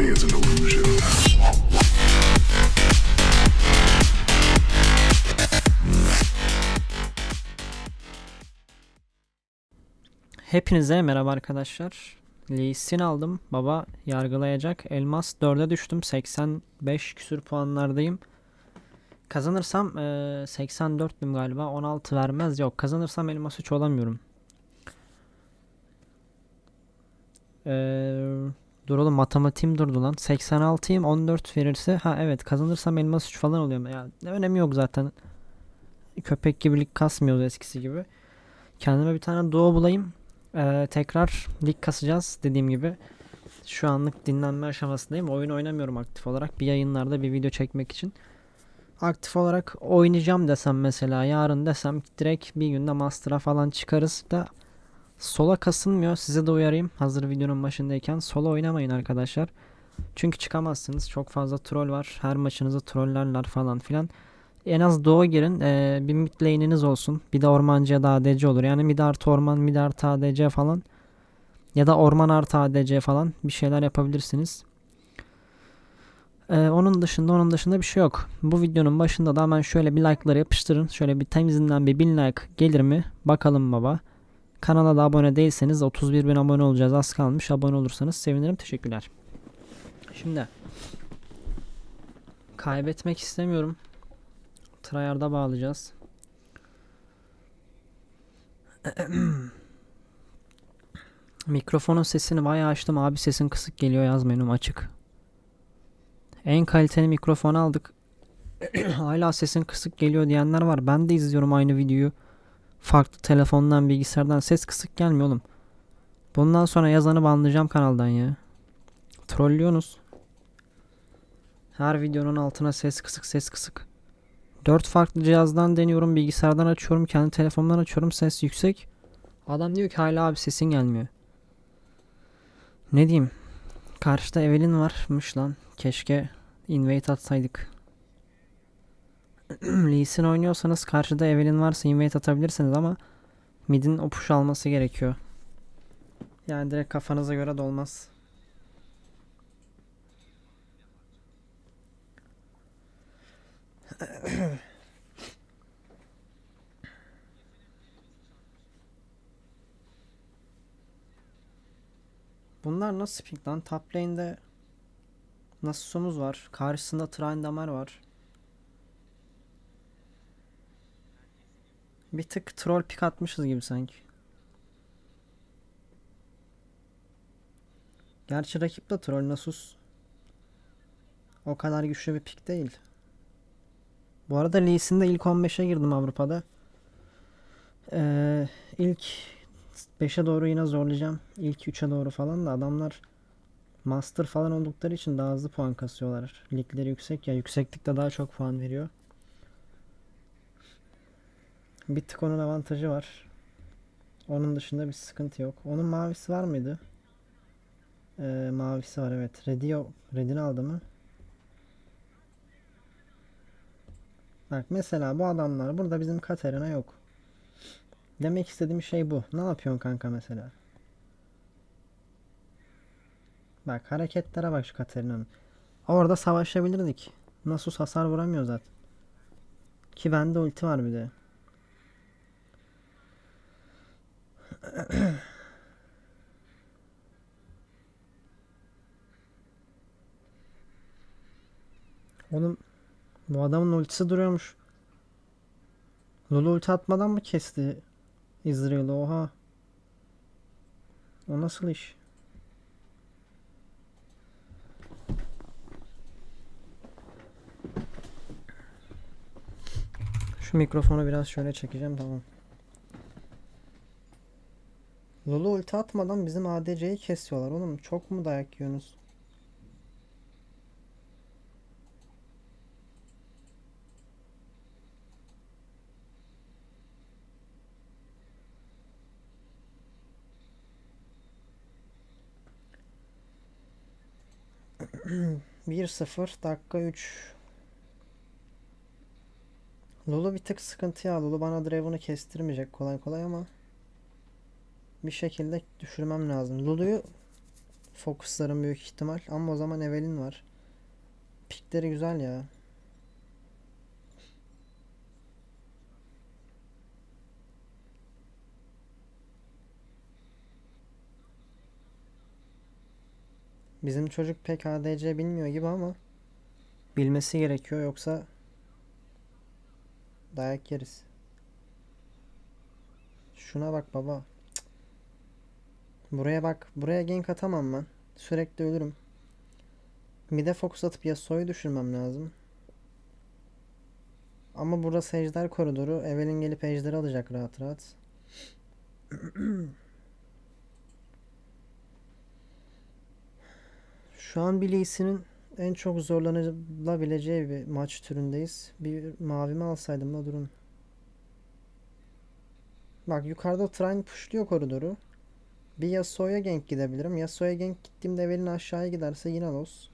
is an illusion. Hepinize merhaba arkadaşlar. Lee aldım. Baba yargılayacak. Elmas 4'e düştüm. 85 küsür puanlardayım. Kazanırsam eee 84'tüm galiba. 16 vermez. Yok kazanırsam elmas 3 olamıyorum. Eee dur oğlum matematiğim durdu lan. 86'yım 14 verirse. Ha evet kazanırsam elmas 3 falan oluyorum. Ya ne önemi yok zaten. Köpek gibilik kasmıyordu eskisi gibi. Kendime bir tane doğu bulayım. Ee, tekrar lig kasacağız dediğim gibi. Şu anlık dinlenme aşamasındayım. Oyun oynamıyorum aktif olarak. Bir yayınlarda bir video çekmek için. Aktif olarak oynayacağım desem mesela yarın desem direkt bir günde master'a falan çıkarız da sola kasılmıyor. Size de uyarayım hazır videonun başındayken sola oynamayın arkadaşlar. Çünkü çıkamazsınız. Çok fazla troll var. Her maçınızı trollerler falan filan. En az doğu girin. Ee, bir mid lane'iniz olsun. Bir de ormancı ya da ADC olur. Yani mid artı orman, mid artı ADC falan. Ya da orman artı ADC falan. Bir şeyler yapabilirsiniz. Ee, onun dışında onun dışında bir şey yok. Bu videonun başında da hemen şöyle bir like'ları yapıştırın. Şöyle bir temizinden bir 1000 like gelir mi? Bakalım baba. Kanala da abone değilseniz 31 bin abone olacağız. Az kalmış. Abone olursanız sevinirim. Teşekkürler. Şimdi kaybetmek istemiyorum. Tryhard'a bağlayacağız. Mikrofonun sesini bayağı açtım. Abi sesin kısık geliyor yazmayın açık. En kaliteli mikrofonu aldık. Hala sesin kısık geliyor diyenler var. Ben de izliyorum aynı videoyu. Farklı telefondan, bilgisayardan ses kısık gelmiyor oğlum. Bundan sonra yazanı banlayacağım kanaldan ya. Trollüyorsunuz. Her videonun altına ses kısık, ses kısık. Dört farklı cihazdan deniyorum. Bilgisayardan açıyorum. Kendi telefonumdan açıyorum. Ses yüksek. Adam diyor ki hala abi sesin gelmiyor. Ne diyeyim? Karşıda Evelyn varmış lan. Keşke invite atsaydık. Lee Sin oynuyorsanız karşıda Evelyn varsa invite atabilirsiniz ama midin o push alması gerekiyor. Yani direkt kafanıza göre de olmaz. Bunlar nasıl pink lan? Top lane'de Nasus'umuz var. Karşısında Tryndamere var. Bir tık troll pick atmışız gibi sanki. Gerçi rakip de troll Nasus. O kadar güçlü bir pick değil. Bu arada Lee Sin'de ilk 15'e girdim Avrupa'da. Ee, ilk 5'e doğru yine zorlayacağım. İlk 3'e doğru falan da adamlar Master falan oldukları için daha hızlı puan kasıyorlar. Ligleri yüksek ya yükseklikte daha çok puan veriyor. Bir tık onun avantajı var. Onun dışında bir sıkıntı yok. Onun mavisi var mıydı? Ee, mavisi var evet. Red'i yok. Red'ini aldı mı? Bak mesela bu adamlar burada bizim Katarina yok. Demek istediğim şey bu. Ne yapıyorsun kanka mesela? Bak hareketlere bak şu Katarina'nın. Orada savaşabilirdik. Nasus hasar vuramıyor zaten. Ki bende ulti var bir de. Oğlum bu adamın ultisi duruyormuş. Lulu ulti atmadan mı kesti Israel'i? Oha. O nasıl iş? Şu mikrofonu biraz şöyle çekeceğim tamam. Lulu ulti atmadan bizim ADC'yi kesiyorlar oğlum. Çok mu dayak yiyorsunuz? Bir sıfır dakika 3 Lulu bir tık sıkıntı ya. Lulu bana Draven'ı kestirmeyecek kolay kolay ama bir şekilde düşürmem lazım. Lulu'yu Fokuslarım büyük ihtimal. Ama o zaman Evelyn var. Pikleri güzel ya. Bizim çocuk pek ADC bilmiyor gibi ama bilmesi gerekiyor yoksa dayak yeriz. Şuna bak baba. Buraya bak. Buraya gank atamam ben. Sürekli ölürüm. Mid'e fokus atıp Yasuo'yu düşürmem lazım. Ama burası ejder koridoru. Evelyn gelip ejderi alacak rahat rahat. Şu an Bilis'in en çok zorlanılabileceği bir maç türündeyiz. Bir mavimi alsaydım da durun. Bak yukarıda Trine pushluyor koridoru. Bir Yasuo'ya gank gidebilirim. Yasuo'ya gank gittiğimde Evelyn aşağıya giderse yine loss.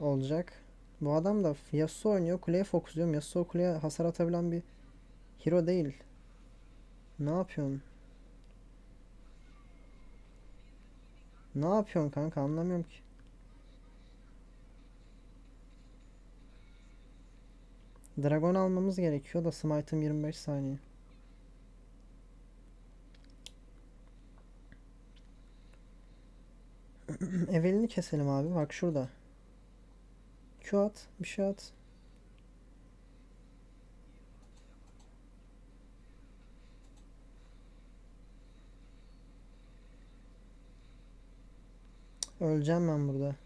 Olacak. Bu adam da Yasuo oynuyor. Kuleye fokusluyorum. Yasuo kuleye hasar atabilen bir hero değil. Ne yapıyorsun? Ne yapıyorsun kanka anlamıyorum ki. Dragon almamız gerekiyor da smite'ım 25 saniye. Evelyn'i keselim abi. Bak şurada. Q at. Bir şey at. Öleceğim ben burada.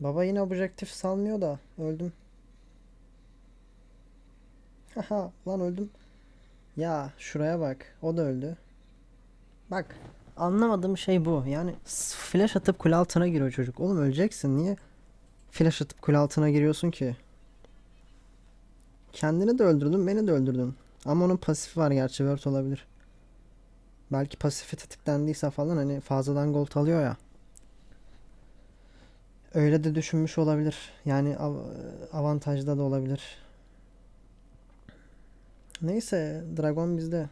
Baba yine objektif salmıyor da öldüm. Haha lan öldüm. Ya şuraya bak. O da öldü. Bak anlamadığım şey bu. Yani flash atıp kule altına giriyor çocuk. Oğlum öleceksin. Niye flash atıp kule altına giriyorsun ki? Kendini de öldürdün, beni de öldürdün. Ama onun pasifi var gerçi word olabilir. Belki pasifi tetiklendiyse falan hani fazladan gold alıyor ya. Öyle de düşünmüş olabilir. Yani av- avantajda da olabilir. Neyse Dragon bizde.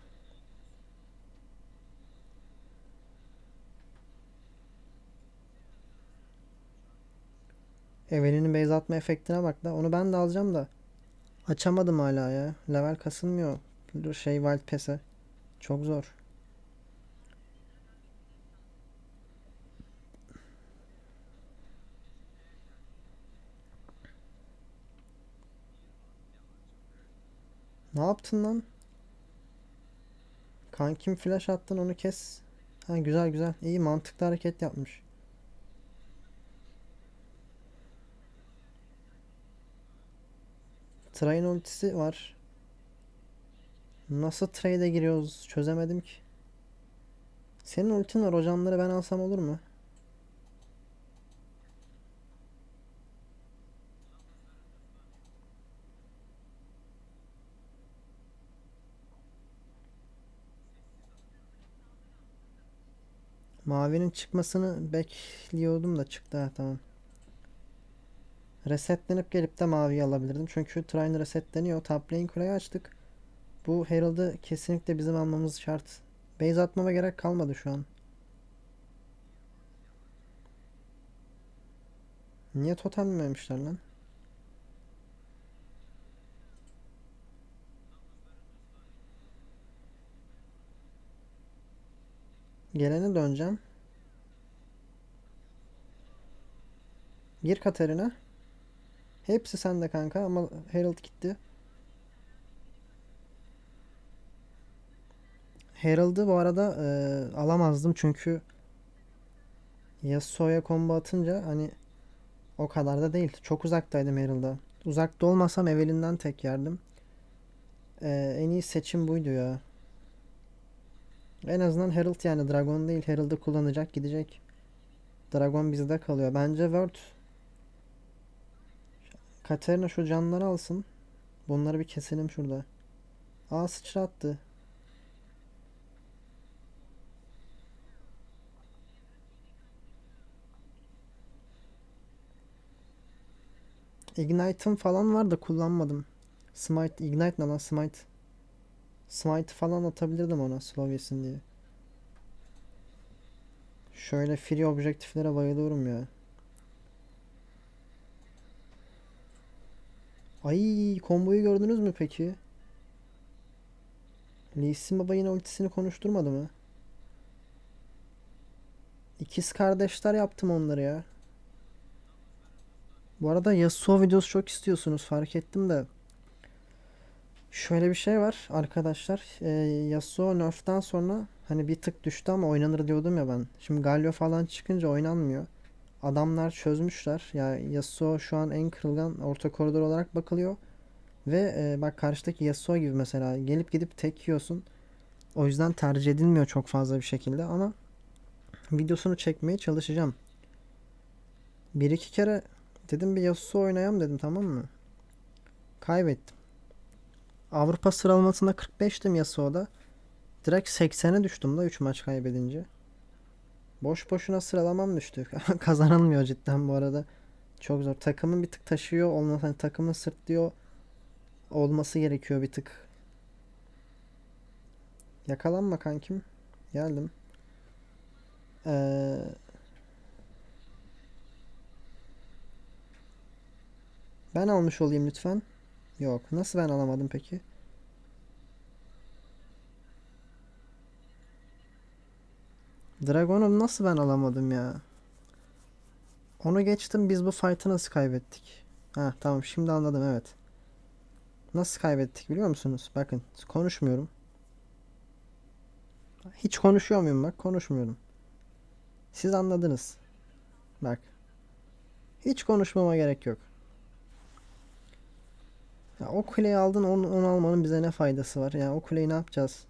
Evelyn'in base atma efektine bak da onu ben de alacağım da açamadım hala ya. Level kasılmıyor. Şey Wild Pass'e. Çok zor. Ne yaptın lan? Kankim flash attın onu kes. Ha güzel güzel. İyi mantıklı hareket yapmış. Train ultisi var. Nasıl trade'e giriyoruz çözemedim ki. Senin ultin var hocanları ben alsam olur mu? Mavinin çıkmasını bekliyordum da çıktı ha tamam. Resetlenip gelip de maviyi alabilirdim. Çünkü Trine resetleniyor. Top lane kuleyi açtık. Bu Herald'ı kesinlikle bizim almamız şart. Base atmama gerek kalmadı şu an. Niye totemlememişler lan? Gelene döneceğim. Bir Katarina. Hepsi sende kanka ama Herald gitti. Herald'ı bu arada e, alamazdım çünkü Yasuo'ya combo atınca hani o kadar da değil. Çok uzaktaydım Herald'a. Uzakta olmasam Evelyn'den tek yerdim. E, en iyi seçim buydu ya. En azından Herald yani Dragon değil. Herald'ı kullanacak gidecek. Dragon bizde kalıyor. Bence Word Katerina şu canları alsın. Bunları bir keselim şurada. Aa sıçrattı. Ignite'ım falan var da kullanmadım. Smite, Ignite ne lan Smite? Smite falan atabilirdim ona slow diye. Şöyle free objektiflere bayılıyorum ya. Ay komboyu gördünüz mü peki? Lee Sin Baba yine ultisini konuşturmadı mı? İkiz kardeşler yaptım onları ya. Bu arada Yasuo videosu çok istiyorsunuz fark ettim de. Şöyle bir şey var arkadaşlar. Ee, Yasuo nerf'ten sonra hani bir tık düştü ama oynanır diyordum ya ben. Şimdi Galio falan çıkınca oynanmıyor. Adamlar çözmüşler. Ya Yasuo şu an en kırılgan orta koridor olarak bakılıyor. Ve e, bak karşıdaki Yasuo gibi mesela gelip gidip tek yiyorsun. O yüzden tercih edilmiyor çok fazla bir şekilde ama videosunu çekmeye çalışacağım. Bir iki kere dedim bir Yasuo oynayayım dedim tamam mı? Kaybettim. Avrupa sıralamasında 45'tim Yasuo'da. Direkt 80'e düştüm da 3 maç kaybedince. Boş boşuna sıralamam düştü. Kazanılmıyor cidden bu arada. Çok zor. Takımın bir tık taşıyor olması hani takımın sırtlıyor olması gerekiyor bir tık. Yakalanma kankim. Geldim. Ee, ben almış olayım lütfen. Yok. Nasıl ben alamadım peki? Dragon'u nasıl ben alamadım ya? Onu geçtim biz bu fight'ı nasıl kaybettik? Ha tamam şimdi anladım evet. Nasıl kaybettik biliyor musunuz? Bakın konuşmuyorum. Hiç konuşuyor muyum bak konuşmuyorum. Siz anladınız. Bak. Hiç konuşmama gerek yok. Ya o kuleyi aldın onu, onu almanın bize ne faydası var? Ya o kuleyi ne yapacağız?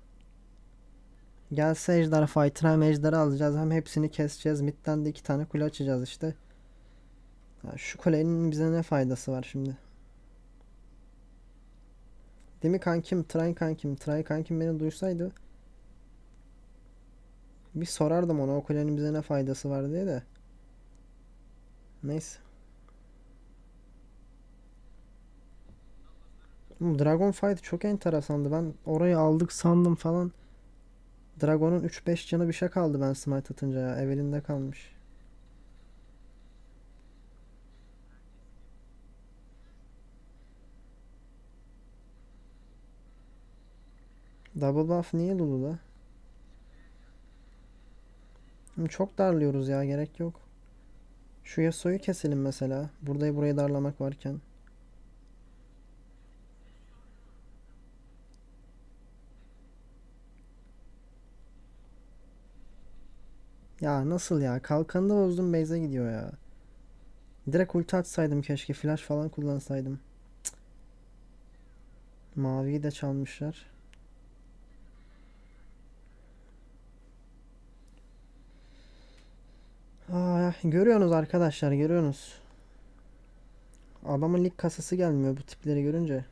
Gelse ejder fighter hem ejderi alacağız hem hepsini keseceğiz. Midden de iki tane kule açacağız işte. Ya şu kulenin bize ne faydası var şimdi? Değil mi kankim? Tray kankim. Tray kankim beni duysaydı bir sorardım ona o kulenin bize ne faydası var diye de. Neyse. Dragon Fight çok enteresandı. Ben orayı aldık sandım falan. Dragon'un 3-5 canı bir şey kaldı ben smite atınca ya. Evelyn'de kalmış. Double buff niye Lulu'da? Hı, Çok darlıyoruz ya gerek yok. Şu Yasuo'yu keselim mesela. Burada burayı darlamak varken. Ya nasıl ya? Kalkanı da bozdum base'e gidiyor ya. Direkt ulti atsaydım keşke. Flash falan kullansaydım. Cık. Maviyi de çalmışlar. Aa, görüyorsunuz arkadaşlar görüyorsunuz. Adamın lig kasası gelmiyor bu tipleri görünce.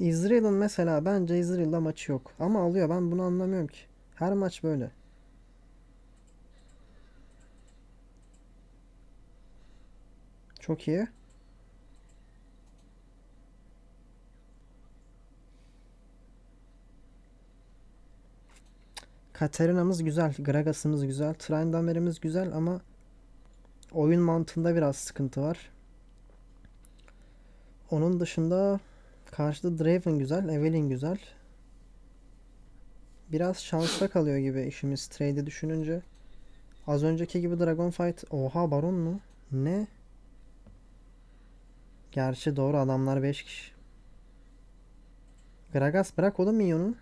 Israel'ın mesela bence Israel'da maçı yok. Ama alıyor ben bunu anlamıyorum ki. Her maç böyle. Çok iyi. Katarina'mız güzel. Gragas'ımız güzel. Tryndammer'imiz güzel ama oyun mantığında biraz sıkıntı var. Onun dışında karşıda Draven güzel. Evelyn güzel. Biraz şansla kalıyor gibi işimiz trade'i düşününce. Az önceki gibi Dragon Fight. Oha Baron mu? Ne? Gerçi doğru adamlar 5 kişi. Gragas bırak oğlum minyonu.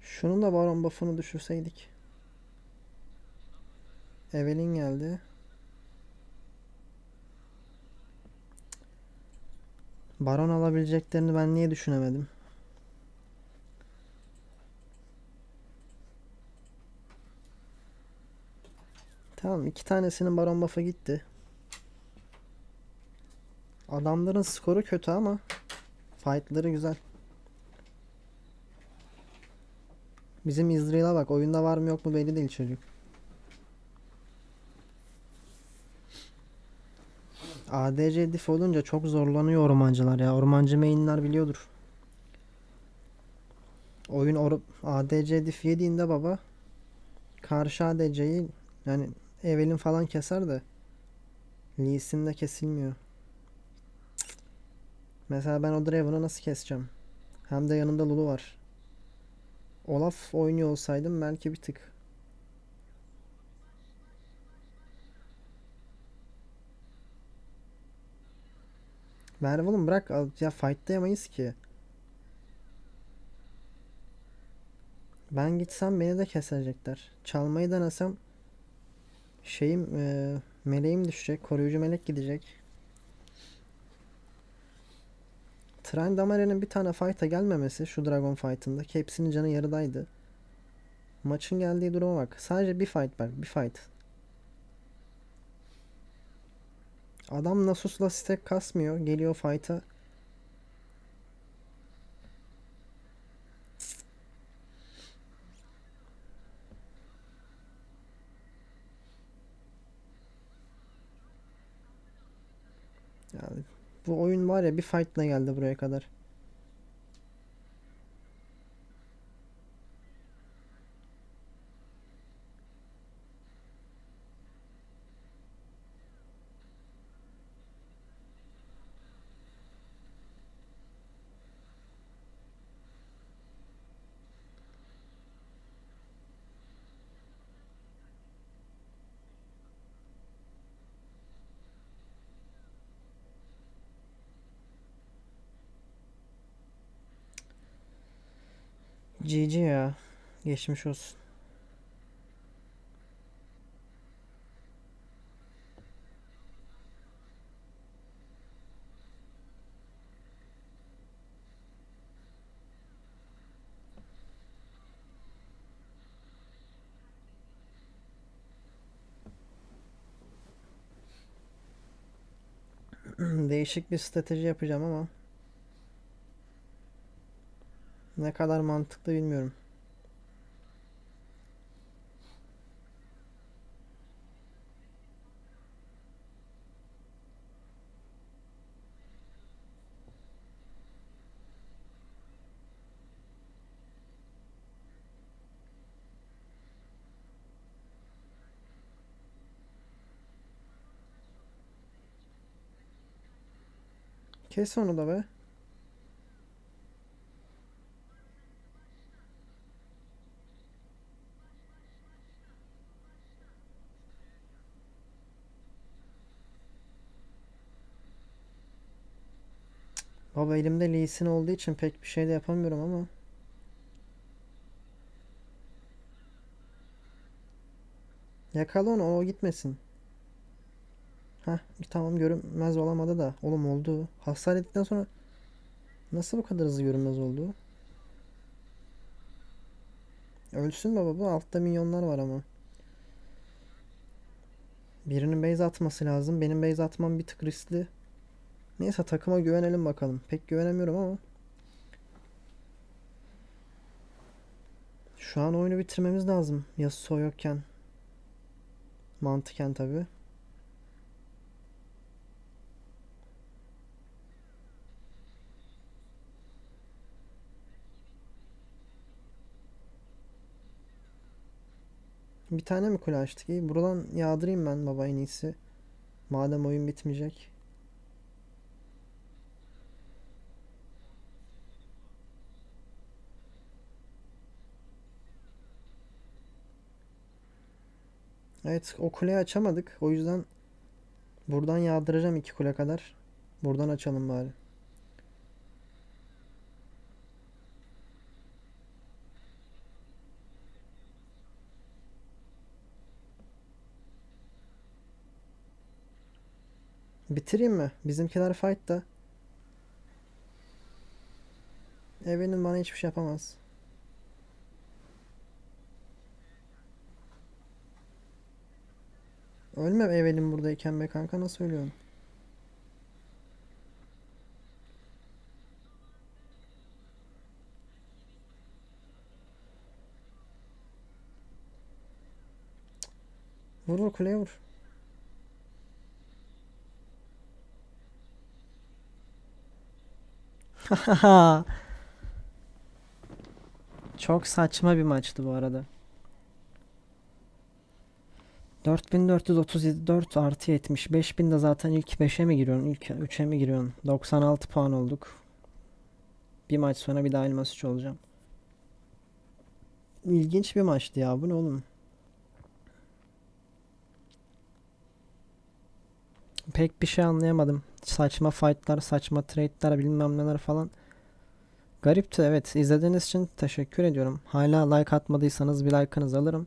Şunun da baron buff'ını düşürseydik. Evelyn geldi. Baron alabileceklerini ben niye düşünemedim? Tamam iki tanesinin baron buff'ı gitti. Adamların skoru kötü ama fightları güzel. Bizim İzrail'e bak oyunda var mı yok mu belli değil çocuk. ADC diff olunca çok zorlanıyor ormancılar ya. Ormancı mainler biliyordur. Oyun or ADC diff yediğinde baba karşı ADC'yi yani Evelyn falan keser de Lee de kesilmiyor. Mesela ben o Draven'ı nasıl keseceğim? Hem de yanında Lulu var. Olaf oynuyor olsaydım belki bir tık. Merve oğlum bırak ya fightlayamayız ki. Ben gitsem beni de kesecekler. Çalmayı denesem şeyim e, meleğim düşecek. Koruyucu melek gidecek. Tryndamare'nin bir tane fight'a gelmemesi şu Dragon fight'ında ki hepsinin canı yarıdaydı. Maçın geldiği duruma bak. Sadece bir fight bak. Bir fight. Adam Nasus'la stack kasmıyor. Geliyor fight'a. Yani bu oyun var ya bir fight'la geldi buraya kadar. GG ya. Geçmiş olsun. Değişik bir strateji yapacağım ama ne kadar mantıklı bilmiyorum. Kes onu da be. Baba elimde Lee olduğu için pek bir şey de yapamıyorum ama. Yakala onu o gitmesin. Heh tamam görünmez olamadı da. Oğlum oldu. Hasar ettikten sonra nasıl bu kadar hızlı görünmez oldu? Ölsün baba bu altta minyonlar var ama. Birinin base atması lazım. Benim base atmam bir tık riskli. Neyse takıma güvenelim bakalım. Pek güvenemiyorum ama. Şu an oyunu bitirmemiz lazım. Yasuo yokken. Mantıken tabi. Bir tane mi kule açtık? İyi buradan yağdırayım ben baba en iyisi. Madem oyun bitmeyecek. Evet o kuleyi açamadık. O yüzden buradan yağdıracağım iki kule kadar. Buradan açalım bari. Bitireyim mi? Bizimkiler fight'ta. Evelyn bana hiçbir şey yapamaz. Ölmem evvelim buradayken be kanka nasıl ölüyorum? Vur vur kuleye vur. Çok saçma bir maçtı bu arada. 4437 4 artı 70 5000 de zaten ilk 5'e mi giriyorsun ilk 3'e mi giriyorsun 96 puan olduk bir maç sonra bir daha elmas 3 olacağım İlginç bir maçtı ya bu ne oğlum Pek bir şey anlayamadım. Saçma fightlar, saçma trade'ler, bilmem neler falan. Garipti evet. İzlediğiniz için teşekkür ediyorum. Hala like atmadıysanız bir like'ınızı alırım.